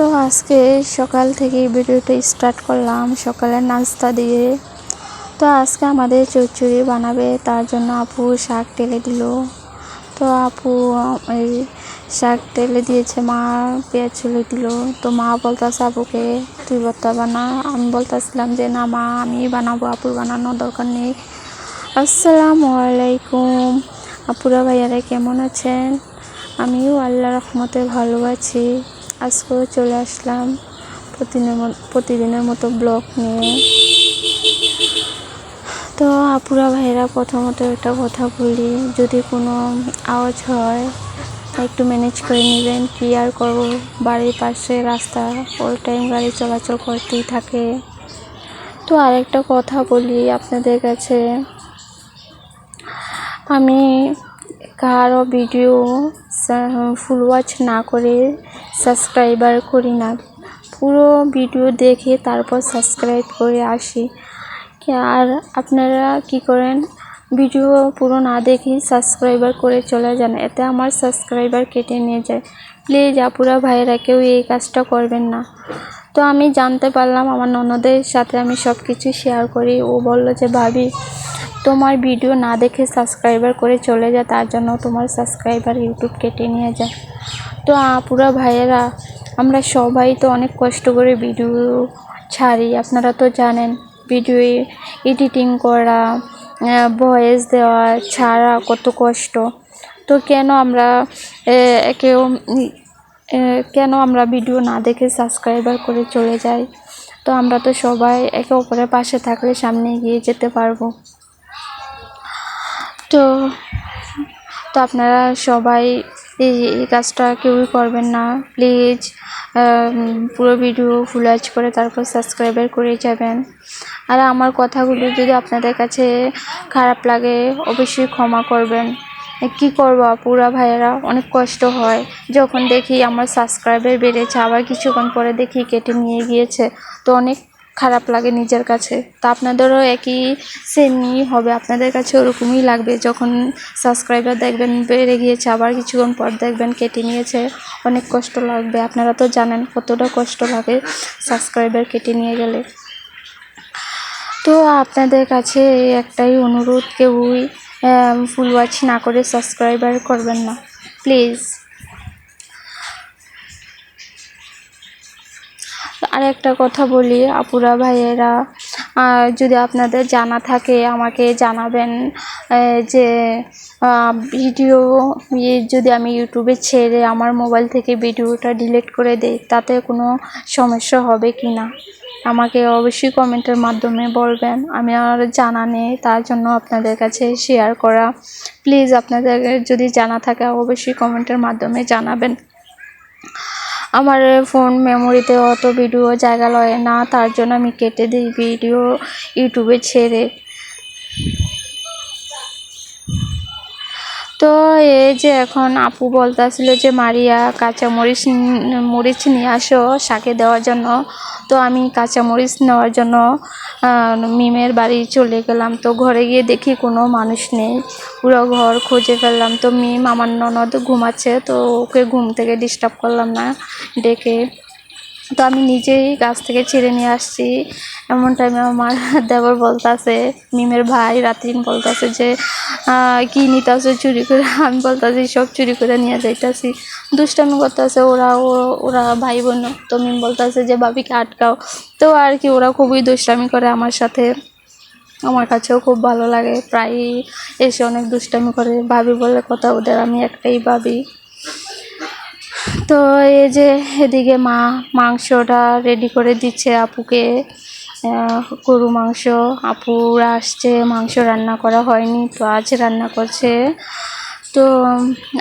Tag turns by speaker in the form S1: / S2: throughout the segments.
S1: তো আজকে সকাল থেকে ভিডিওটা স্টার্ট করলাম, সকালের নাস্তা দিয়ে। তো আজকে আমাদের চচ্চড়ি বানাবে, তার জন্য আপু শাক টেলে দিল। তো আপু এই শাক টেলে দিয়েছে, মা পেঁয়াজ চলে দিল। তো মা বলতেছে, আপুকে তুই বত্তা বানা। আমি বলতেছিলাম যে, না মা আমি বানাবো, আপুর বানানোর দরকার নেই। আসসালামু আলাইকুম। আপুরা ভাইয়ারা কেমন আছেন? আমিও আল্লাহ রহমতে ভালো আছি। আজকেও চলে আসলাম প্রতিদিনের মত- প্রতিদিনের মতো ব্লগ নিয়ে। তো আপুরা ভাইয়েরা প্রথমত একটা কথা বলি, যদি কোনো আওয়াজ হয়, একটু ম্যানেজ করে নেবেন। কি আর করব, বাড়ির পাশে রাস্তা অল টাইম গাড়ি চলাচল করতেই থাকে। তো আরেকটা কথা বলি আপনাদের কাছে। আমি কারও ভিডিও ফুল ওয়াচ না করে সাবস্ক্রাইবার করি না। পুরো ভিডিও দেখে তারপর সাবস্ক্রাইব করে আসি। আর আপনারা কি করেন? ভিডিও পুরো না দেখেই সাবস্ক্রাইবার করে চলে যান। এতে আমার সাবস্ক্রাইবার কেটে নিয়ে যায়। প্লিজ, আপুরা, ভাইয়েরা, কেউ এই কাজটা করবেন না। তো আমি জানতে পারলাম, আমার ননদের সাথে আমি সব কিছু শেয়ার করি। ও বলল যে, ভাবি, তোমার ভিডিও না দেখে সাবস্ক্রাইবার করে চলে যায় তার জন্য তোমার সাবস্ক্রাইবার ইউটিউব কেটে নিয়ে যায় তো আপুরা ভাইয়েরা, আমরা সবাই তো অনেক কষ্ট করে ভিডিও ছাড়ি, আপনারা তো জানেন। ভিডিও এডিটিং করা ভয়েস দেওয়া, ছাড়া কত কষ্ট। তো কেন আমরা কেউ কেন আমরা ভিডিও না দেখে সাবস্ক্রাইবার করে চলে যাই? তো আমরা তো সবাই একে অপরের পাশে থাকলে সামনে এগিয়ে যেতে পারব। তো তো আপনারা সবাই এই কাজটা কেউই করবেন না। প্লিজ পুরো ভিডিও ফুল ওয়াচ করে তারপর সাবস্ক্রাইবার করে যাবেন। আর আমার কথাগুলো যদি আপনাদের কাছে খারাপ লাগে, অবশ্যই ক্ষমা করবেন। কি করব পুরা ভাইয়েরা? অনেক কষ্ট হয়। যখন দেখি আমার সাবস্ক্রাইবার বেড়েছে, আবার কিছুক্ষণ পরে দেখি কেটে নিয়ে গিয়েছে। তো অনেক খারাপ লাগে নিজের কাছে। তা আপনাদেরও একই সেমই হবে, আপনাদের কাছে ওরকমই লাগবে। যখন সাবস্ক্রাইবার দেখবেন, বেড়ে গিয়েছে, আবার কিছুক্ষণ পর দেখবেন কেটে নিয়েছে, অনেক কষ্ট লাগবে। আপনারা তো জানেন কতটা কষ্ট লাগে সাবস্ক্রাইবার কেটে নিয়ে গেলে। তো আপনাদের কাছে একটাই অনুরোধ, কেউই ফুল ওয়াচ না করে সাবস্ক্রাইবার করবেন না। প্লিজ আর একটা কথা বলি, আপুরা, ভাইয়েরা। যদি আপনাদের জানা থাকে, আমাকে জানাবেন যে ভিডিও ইয়ে যদি আমি ইউটিউবে ছেড়ে আমার মোবাইল থেকে ভিডিওটা ডিলিট করে দেই, তাতে কোনো সমস্যা হবে কি না? আমাকে অবশ্যই কমেন্টের মাধ্যমে বলবেন। আমি আর জানা নেই, তার জন্য আপনাদের কাছে শেয়ার করা। প্লিজ আপনাদের যদি জানা থাকে, অবশ্যই কমেন্টের মাধ্যমে জানাবেন। আমার ফোন মেমোরিতে অত ভিডিও জায়গা লয় না, তার জন্য আমি কেটে দিই ভিডিও ইউটিউবে ছেড়ে। তো এই যে এখন আপু বলতেছিল যে, মারিয়া কাঁচা মরিচ মরিচ নিয়ে আসো শাকে দেওয়ার জন্য। তো আমি কাঁচা মরিচ নেওয়ার জন্য মিমের বাড়ি চলে গেলাম। তো ঘরে গিয়ে দেখি কোনো মানুষ নেই। পুরো ঘর খুঁজে ফেললাম। তো মিম আমার ননদ ঘুমাচ্ছে, তো ওকে ঘুম থেকে ডিস্টার্ব করলাম না, ডেকে তো আমি নিজেই গাছ থেকে ছিঁড়ে নিয়ে আসছি। এমন টাইমে আমার দেবর বলতাছে, মিমের ভাই রাত্রিন বলতাছে যে কি নিতাছে চুরি করে? আমি বলতাছি, সব চুরি করে নিয়ে যাইতাছি। দুষ্টামি করতেছে ওরা ওরা ভাই বোন তো মিম বলতাছে যে বাবিকে আটকাও। তো আর কি, ওরা খুবই দুষ্টামি করে আমার সাথে। আমার কাছেও খুব ভালো লাগে। প্রায়ই এসে অনেক দুষ্টামি করে। ভাবি বলে কথা, ওদের আমি একটাই ভাবি। তো এই যে এদিকে মা মাংসটা রেডি করে দিচ্ছে আপুকে। গরু মাংস। আপুরা আসছে, মাংস রান্না করা হয়নি, তো আজ রান্না করছে। তো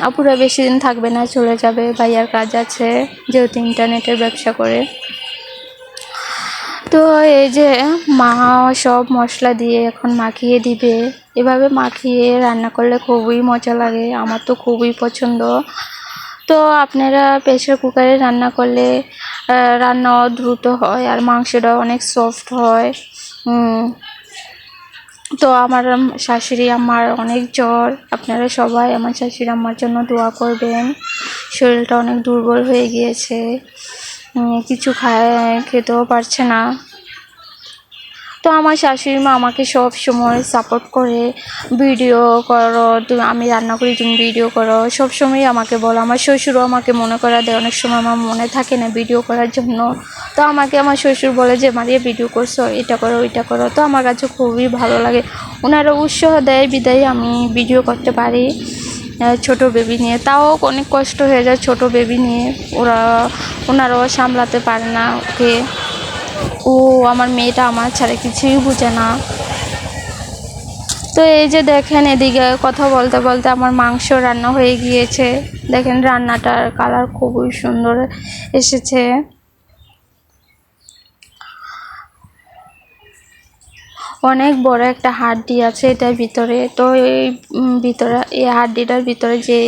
S1: আপুরা বেশি দিন থাকবে না, চলে যাবে, ভাইয়ার কাজ আছে, যেহেতু ইন্টারনেটের ব্যবসা করে। তো এই যে মা সব মশলা দিয়ে এখন মাখিয়ে দিবে। এভাবে মাখিয়ে রান্না করলে খুবই মজা লাগে, আমার তো খুবই পছন্দ। তো আপনারা প্রেশার কুকারে রান্না করলে রান্নাও দ্রুত হয় আর মাংসটাও অনেক সফট হয়। তো আমার শাশুড়ি আমার অনেক জ্বর। আপনারা সবাই আমার শাশুড়ি আমার জন্য দোয়া করবেন। শরীরটা অনেক দুর্বল হয়ে গিয়েছে। কিছু খায়, খেতেও পারছে না। তো আমার শাশুড়ি মা আমাকে সব সময় সাপোর্ট করে ভিডিও করো, তুমি, আমি রান্না করি, তুমি ভিডিও করো, সব সময় আমাকে বলো। আমার শ্বশুরও আমাকে মনে করা দেয়, অনেক সময় আমার মনে থাকে না ভিডিও করার জন্য। তো আমাকে আমার শ্বশুর বলে যে মারিয়া ভিডিও করছ, এটা করো, ওইটা করো। তো আমার কাছে খুবই ভালো লাগে। ওনারা উৎসাহ দেয়, বিদায় আমি ভিডিও করতে পারি ছোট বেবি নিয়ে। তাও অনেক কষ্ট হয়ে যায় ছোট বেবি নিয়ে। ওরা ওনারাও সামলাতে পারে না ওকে। ও, আমার মেয়েটা আমার ছাড়া কিছুই বুঝে না। তো এই যে দেখেন এদিকে কথা বলতে বলতে আমার মাংস রান্না হয়ে গিয়েছে। দেখেন রান্নাটার কালার খুবই সুন্দর এসেছে। অনেক বড় একটা হাড্ডি আছে এটার ভিতরে। তো এই ভিতরে, এই হাড্ডিটার ভিতরে যে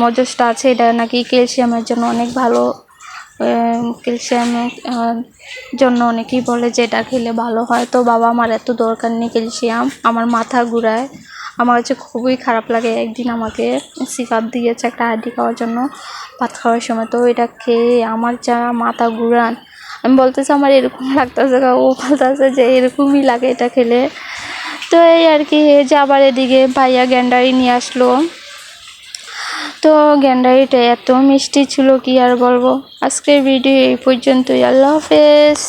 S1: মজসটা আছে, এটা নাকি ক্যালসিয়ামের জন্য অনেক ভালো ক্যালসিয়ামের জন্য অনেকেই বলে যে এটা খেলে ভালো হয়। তো বাবা আমার এত দরকার নেই ক্যালসিয়াম। আমার মাথা ঘুরায়। আমার কাছে খুবই খারাপ লাগে। একদিন আমাকে সিকাপ দিয়েছে একটা হাড্ডি খাওয়ার জন্য, ভাত খাওয়ার সময়। তো এটা খেয়ে আমার যা মাথা ঘুরান। আমি বলতেছি, আমার এরকম লাগতেছে ও বলতেছে যে, এরকমই লাগে এটা খেলে। তো এই আর কি যে আবার এদিকে ভাইয়া গ্যান্ডারি নিয়ে আসলো। তো গ্যান্ডারিটা এত মিষ্টি ছিল কি আর বলব? আজকের ভিডিও এই পর্যন্তই। আল্লাহ হাফেজ।